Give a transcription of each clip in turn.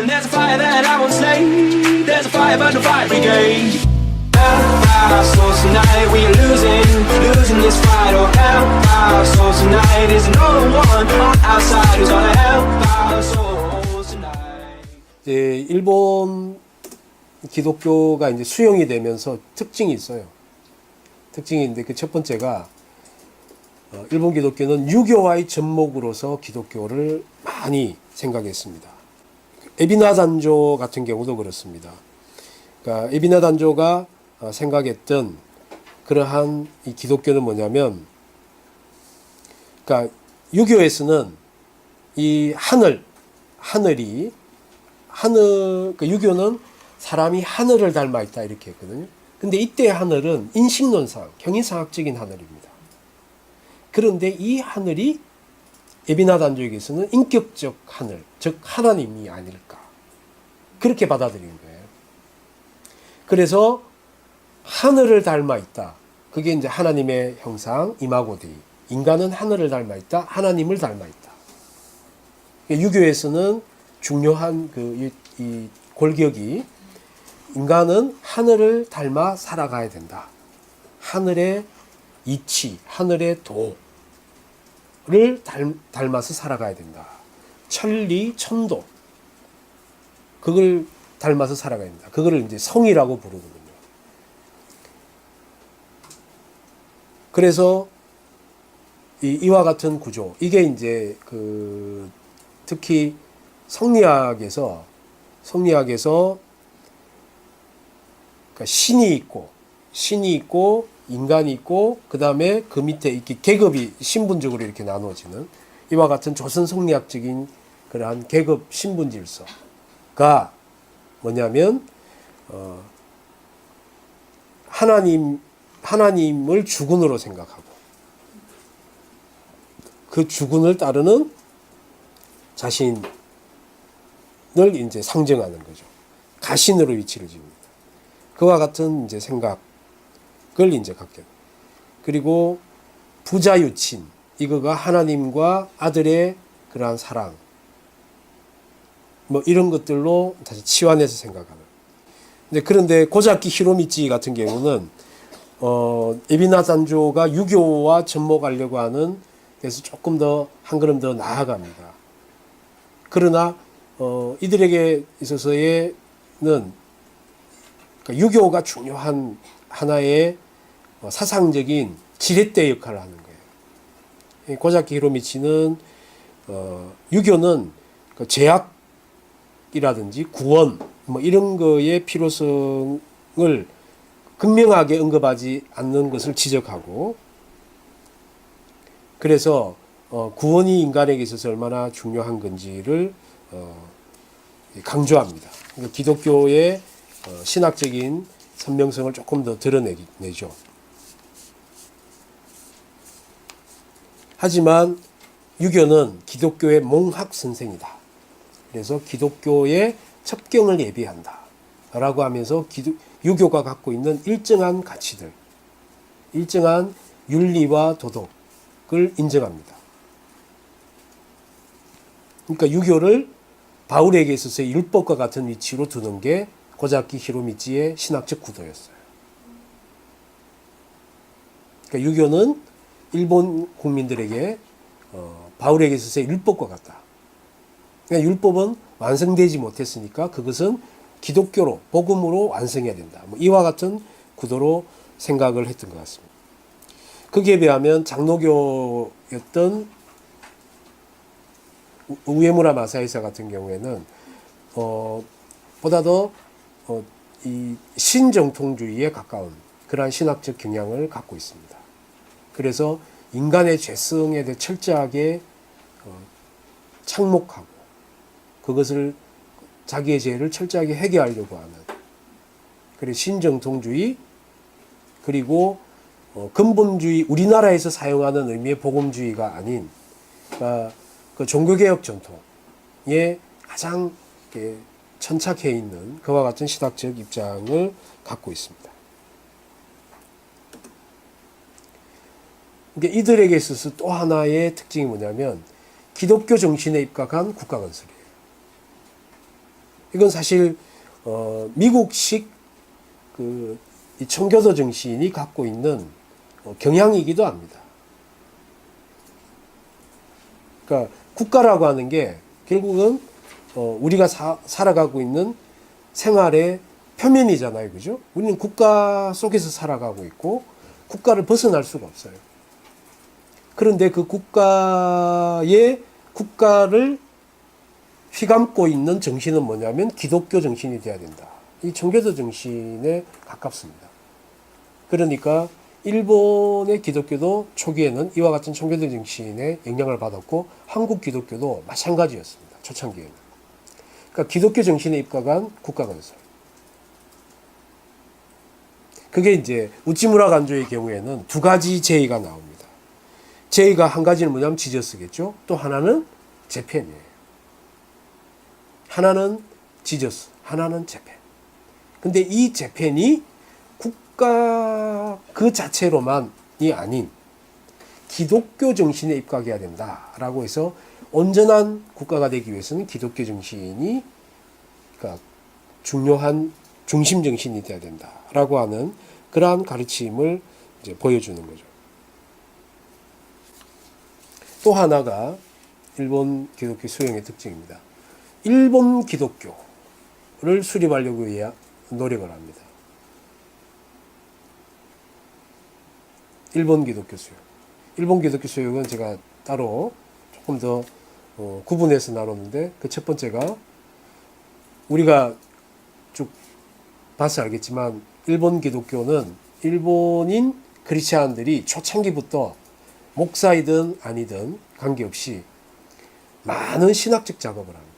And there's a fire that I won't slay. There's a fire burn the fire brigade. Our souls tonight, we are losing, losing this fight. Oh, help our souls tonight. Is no one on our side who's gonna help our souls tonight. 이제 일본 기독교가 이제 수용이 되면서 특징이 있어요. 특징이 있는데 그 첫 번째가 어, 일본 기독교는 유교와의 접목으로서 기독교를 많이 생각했습니다. 에비나 단조 같은 경우도 그렇습니다. 그러니까 에비나 단조가 어, 생각했던 그러한 이 기독교는 뭐냐면, 그러니까 유교에서는 이 하늘, 하늘이 하늘, 그 유교는 사람이 하늘을 닮아 있다 이렇게 했거든요. 근데 이때 하늘은 인식론상, 경인상학적인 하늘입니다. 그런데 이 하늘이 에비나단조에게서는 인격적 하늘, 즉 하나님이 아닐까. 그렇게 받아들인 거예요. 그래서 하늘을 닮아 있다. 그게 이제 하나님의 형상, 이마고데이. 인간은 하늘을 닮아 있다. 하나님을 닮아 있다. 유교에서는 중요한 그 이, 이 골격이 인간은 하늘을 닮아 살아가야 된다. 하늘의 이치, 하늘의 도 를 닮, 닮아서 살아가야 된다. 천리, 천도. 그걸 닮아서 살아가야 된다. 그거를 이제 성이라고 부르거든요. 그래서 이, 이와 같은 구조, 이게 이제 그 특히 성리학에서 성리학에서 그러니까 신이 있고 신이 있고 인간이 있고 그 다음에 그 밑에 이렇게 계급이 신분적으로 이렇게 나누어지는 이와 같은 조선 성리학적인 그러한 계급 신분 질서가 뭐냐면 어 하나님 하나님을 주군으로 생각하고 그 주군을 따르는 자신을 이제 상정하는 거죠. 가신으로 위치를 지웁니다. 그와 같은 이제 생각 을 이제 갖게. 그리고 부자유친 이거가 하나님과 아들의 그러한 사랑 뭐 이런 것들로 다시 치환해서 생각하는. 근데 그런데 고자키 히로미치 같은 경우는 어 에비나 단조가 유교와 접목하려고 하는 그래서 조금 더 한 걸음 더 나아갑니다. 그러나 어, 이들에게 있어서의 는 그러니까 유교가 중요한 하나의 어, 사상적인 지렛대 역할을 하는 거예요. 이 고자키 히로미치는 어, 유교는 그 제약이라든지 구원 뭐 이런 거의 필요성을 극명하게 언급하지 않는 것을 지적하고 그래서 어, 구원이 인간에게 있어서 얼마나 중요한 건지를 어, 강조합니다. 그러니까 기독교의 어, 신학적인 선명성을 조금 더 드러내죠. 하지만 유교는 기독교의 몽학 선생이다. 그래서 기독교의 첩경을 예비한다. 라고 하면서 기도, 유교가 갖고 있는 일정한 가치들, 일정한 윤리와 도덕을 인정합니다. 그러니까 유교를 바울에게 있어서의 율법과 같은 위치로 두는 게 고자키 히로미치의 신학적 구도였어요. 그러니까 유교는 일본 국민들에게 어, 바울에게 있어서의 율법과 같다. 그러니까 율법은 완성되지 못했으니까 그것은 기독교로 복음으로 완성해야 된다. 뭐 이와 같은 구도로 생각을 했던 것 같습니다. 거기에 비하면 장로교였던 우- 우에무라 마사이사 같은 경우에는 어, 보다 더 어, 이 신정통주의에 가까운 그러한 신학적 경향을 갖고 있습니다. 그래서 인간의 죄성에 대해 철저하게 어, 착목하고 그것을 자기의 죄를 철저하게 해결하려고 하는 그리고 신정통주의 그리고 어, 근본주의 우리나라에서 사용하는 의미의 복음주의가 아닌 그러니까 그 종교개혁 전통에 가장 이렇게 천착해 있는 그와 같은 신학적 입장을 갖고 있습니다. 그러니까 이들에게 있어서 또 하나의 특징이 뭐냐면 기독교 정신에 입각한 국가 건설이에요. 이건 사실 어, 미국식 그 이 청교도 정신이 갖고 있는 어, 경향이기도 합니다. 그러니까 국가라고 하는 게 결국은 어, 우리가 사, 살아가고 있는 생활의 표면이잖아요, 그죠? 우리는 국가 속에서 살아가고 있고 국가를 벗어날 수가 없어요. 그런데 그 국가의 국가를 휘감고 있는 정신은 뭐냐면 기독교 정신이 돼야 된다. 이 청교도 정신에 가깝습니다. 그러니까 일본의 기독교도 초기에는 이와 같은 청교도 정신의 영향을 받았고 한국 기독교도 마찬가지였습니다. 초창기에는. 그러니까 기독교 정신에 입각한 됐어요. 그게 이제 우찌무라 간조의 경우에는 두 가지 제의가 나옵니다. 제의가 한 가지는 뭐냐면 지저스겠죠. 또 하나는 재팬이에요. 하나는 지저스, 하나는 재팬. 근데 이 재팬이 국가 그 자체로만이 아닌 기독교 정신에 입각해야 된다라고 해서 온전한 국가가 되기 위해서는 기독교 정신이 그러니까 중요한 중심 정신이 돼야 된다라고 하는 그러한 가르침을 이제 보여주는 거죠. 또 하나가 일본 기독교 수용의 특징입니다. 일본 기독교를 수립하려고 노력을 합니다. 일본 기독교 수용. 일본 기독교 수용은 제가 따로 조금 더 어, 구분해서 나눴는데 그 첫 번째가 우리가 쭉 봐서 알겠지만 일본 기독교는 일본인 크리스찬들이 초창기부터 목사이든 아니든 관계없이 많은 신학적 작업을 합니다.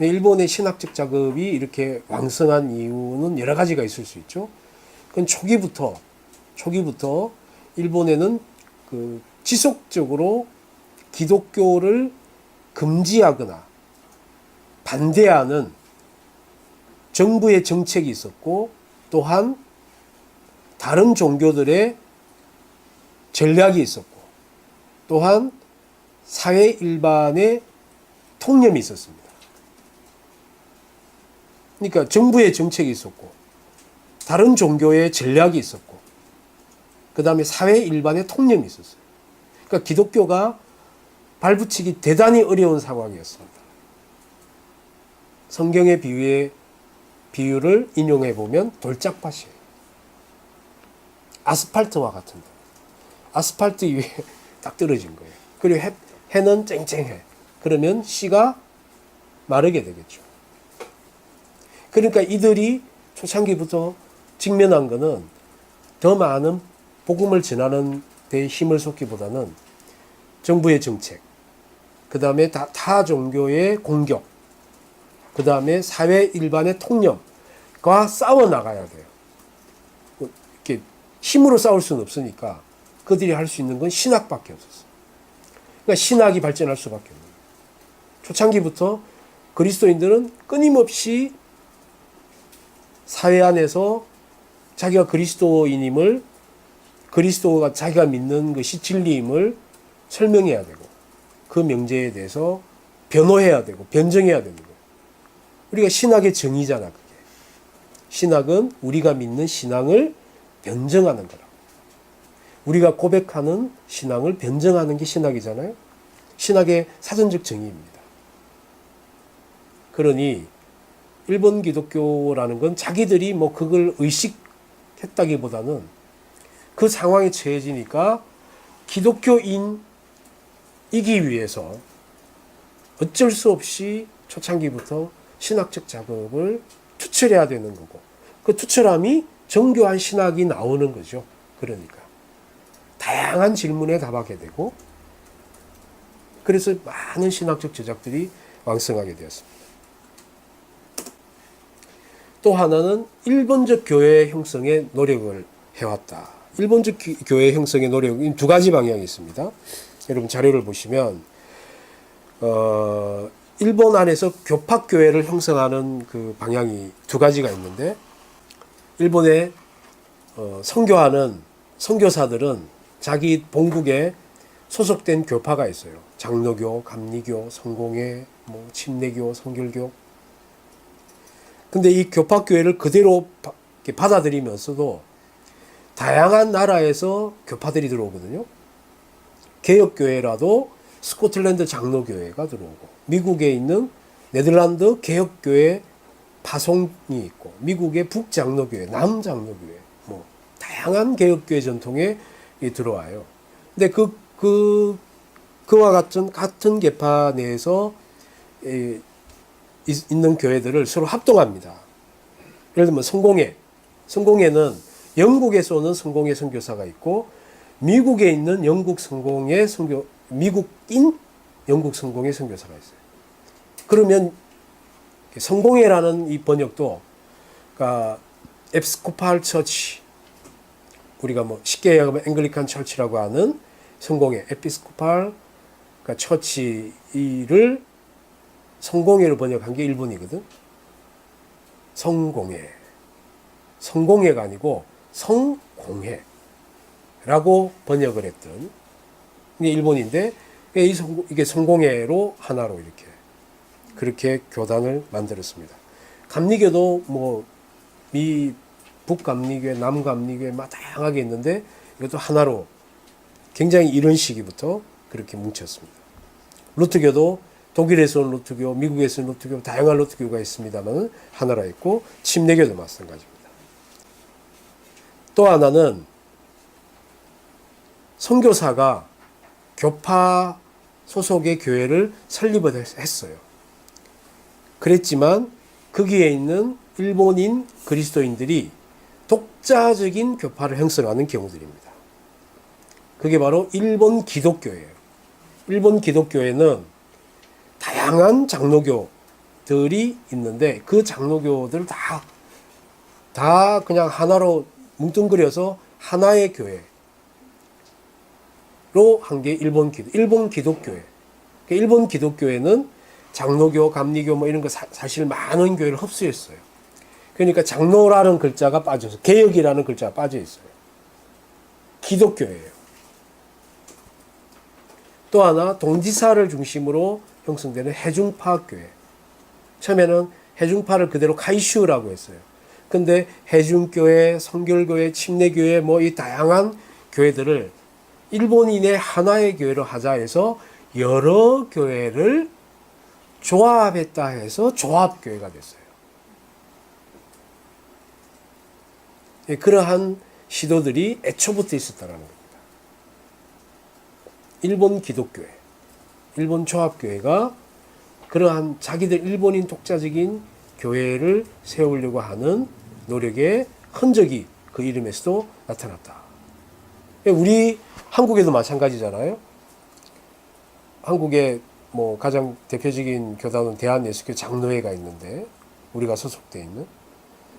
일본의 신학적 작업이 이렇게 왕성한 이유는 여러 가지가 있을 수 있죠. 그건 초기부터 초기부터 일본에는 그 지속적으로 기독교를 금지하거나 반대하는 정부의 정책이 있었고 또한 다른 종교들의 전략이 있었고 또한 사회 일반의 통념이 있었습니다. 그러니까 정부의 정책이 있었고 다른 종교의 전략이 있었고 그 다음에 사회 일반의 통념이 있었어요. 그러니까 기독교가 발붙이기 대단히 어려운 상황이었습니다. 성경의 비유의 비유를 인용해 보면 돌짝밭이에요. 아스팔트와 같은 데. 아스팔트 위에 딱 떨어진 거예요. 그리고 해, 해는 쨍쨍해. 그러면 씨가 마르게 되겠죠. 그러니까 이들이 초창기부터 직면한 거는 더 많은 복음을 전하는 데 힘을 쏟기보다는 정부의 정책, 그 다음에 다, 타 종교의 공격, 그 다음에 사회 일반의 통념과 싸워 나가야 돼요. 뭐 이렇게 힘으로 싸울 수는 없으니까 그들이 할 수 있는 건 신학밖에 없었어요. 그러니까 신학이 발전할 수밖에 없는 거예요. 초창기부터 그리스도인들은 끊임없이 사회 안에서 자기가 그리스도인임을 그리스도가 자기가 믿는 것이 진리임을 설명해야 되고 그 명제에 대해서 변호해야 되고 변정해야 되는 거예요. 우리가 신학의 정의잖아 그게. 신학은 우리가 믿는 신앙을 변정하는 거라. 우리가 고백하는 신앙을 변정하는 게 신학이잖아요. 신학의 사전적 정의입니다. 그러니 일본 기독교라는 건 자기들이 뭐 그걸 의식했다기보다는 그 상황에 처해지니까 기독교인 이기 위해서 어쩔 수 없이 초창기부터 신학적 작업을 투철해야 되는 거고 그 투철함이 정교한 신학이 나오는 거죠. 그러니까 다양한 질문에 답하게 되고 그래서 많은 신학적 저작들이 왕성하게 되었습니다. 또 하나는 일본적 교회 형성에 노력을 해왔다. 일본적 기- 교회 형성의 노력은 두 가지 방향이 있습니다. 여러분 자료를 보시면 어, 일본 안에서 교파 교회를 형성하는 그 방향이 두 가지가 있는데 일본의 어, 선교하는 선교사들은 자기 본국에 소속된 교파가 있어요. 장로교, 감리교, 성공회, 뭐 침례교, 성결교 근데 이 교파교회를 그대로 받아들이면서도 다양한 나라에서 교파들이 들어오거든요. 개혁교회라도 스코틀랜드 장로교회가 들어오고 미국에 있는 네덜란드 개혁교회 파송이 있고 미국의 북장로교회, 남장로교회 뭐 다양한 개혁교회 전통에 이 들어와요. 근데 그, 그, 그와 같은, 같은 계파 내에서 이, 있- 있는 교회들을 서로 합동합니다. 예를 들면 성공회. 성공회는 영국에서 오는 성공회 선교사가 있고 미국에 있는 영국 성공회 선교 미국인 영국 성공회 선교사가 있어요. 그러면 성공회라는 이 번역도 그러니까 앱스코팔 처치 우리가 뭐 쉽게 얘기하면 앵글리칸 처치라고 하는 성공회 에피스코팔 그러니까 처치를 성공회로 번역한 게 일본이거든. 성공회. 성공회가 아니고 성공회 라고 번역을 했던 일본인데 이게 성공회로 하나로 이렇게 그렇게 교단을 만들었습니다. 감리교도 뭐 미 북감리교회, 남감리교회 막 다양하게 있는데 이것도 하나로 굉장히 이런 시기부터 그렇게 뭉쳤습니다. 루트교도 독일에서 온 루트교, 미국에서 온 루트교, 다양한 루트교가 있습니다만 하나라 있고 침례교도 마찬가지입니다. 또 하나는 선교사가 교파 소속의 교회를 설립을 했어요. 그랬지만 거기에 있는 일본인 그리스도인들이 독자적인 교파를 형성하는 경우들입니다. 그게 바로 일본 기독교예요. 일본 기독교에는 다양한 장로교들이 있는데 그 장로교들을 다, 다 그냥 하나로 뭉뚱그려서 하나의 교회 로 한 게 일본 기독, 일본 기독교회. 그러니까 일본 기독교회는 장로교, 감리교 뭐 이런 거 사, 사실 많은 교회를 흡수했어요. 그러니까 장로라는 글자가 빠져서 개혁이라는 글자가 빠져 있어요. 기독교예요. 또 하나 동지사를 중심으로 형성되는 해중파 교회. 처음에는 해중파를 그대로 카이슈라고 했어요. 근데 해중교회, 성결교회, 침례교회 뭐 이 다양한 교회들을 일본인의 하나의 교회로 하자 해서 여러 교회를 조합했다 해서 조합교회가 됐어요. 예, 그러한 시도들이 애초부터 있었다는 겁니다. 일본 기독교회, 일본 조합교회가 그러한 자기들 일본인 독자적인 교회를 세우려고 하는 노력의 흔적이 그 이름에서도 나타났다. 예, 우리 한국에도 마찬가지잖아요. 한국에 뭐 가장 대표적인 교단은 대한예수교 장로회가 있는데 우리가 소속돼 있는.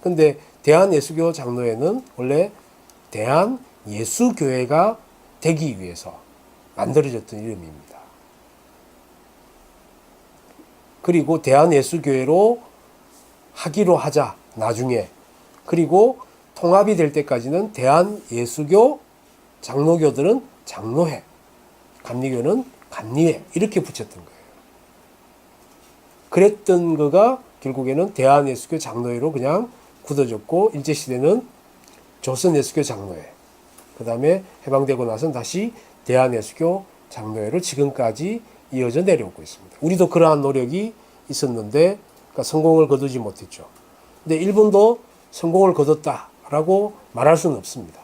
근데 대한예수교 장로회는 원래 대한 예수교회가 되기 위해서 만들어졌던 이름입니다. 그리고 대한예수교회로 하기로 하자 나중에 그리고 통합이 될 때까지는 대한예수교 장로교들은 장로회 감리교는 감리회 이렇게 붙였던 거예요. 그랬던 거가 결국에는 대한예수교 장로회로 그냥 굳어졌고 일제시대는 조선예수교 장로회 그 다음에 해방되고 나서는 다시 대한예수교 장로회로 지금까지 이어져 내려오고 있습니다. 우리도 그러한 노력이 있었는데 그러니까 성공을 거두지 못했죠. 근데 일본도 성공을 거뒀다라고 말할 수는 없습니다.